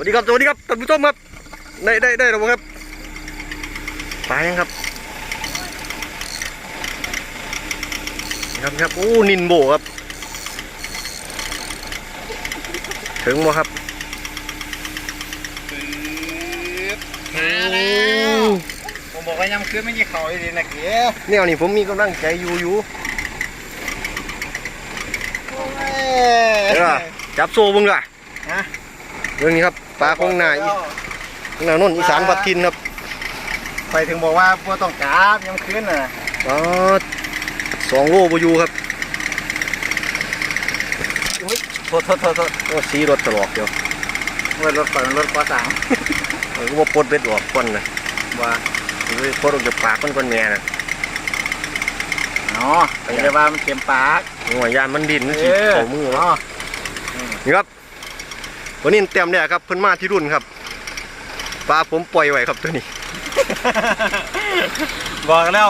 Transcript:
วัสดีครับสวัสดีครับท่านผู้ชมครับ ได้ได้ได้แล้วบ่ครับปลายังครับนี่ครับนี่ครับโอ้นินโบครับ ถึงบ่ครับมาแล้วผมบอกว่ายังคืนไม่ยี่เขาอีดีนะเก๋แนวนี้ผมมีกำลังใจอยู่อยู่โอ้ยเดี๋ยวล่ะจับโซ่เบึงล่ะฮะ เรื่องนี้ครับปลาของหนาอีหนาโน่นอีสานปัดทินครับ ไปถึงบอกว่าพวต้องกราบยังคืนน่ะอ๋อสองโลบอยู่ครับโทษโทษโทษโทษโอ้สีรถตลอดเดียวเมื่อรถก่อนรถปอสามเออก็ว่าปลดเบ็ดออกก่อนนะว่าเว้ยปลดออกจากปากมันก่อนแม่นะอ๋อไปเลยว่ามันเต็มปากหัวยานมันดินมันสีเออเข้ามืออ๋อนี่ครับ วันนี้เต็มเนี่ยครับเพิ่นมาที่รุ่นครับปลาผมปล่อยไว้ครับตัวนี้ บอกแล้ว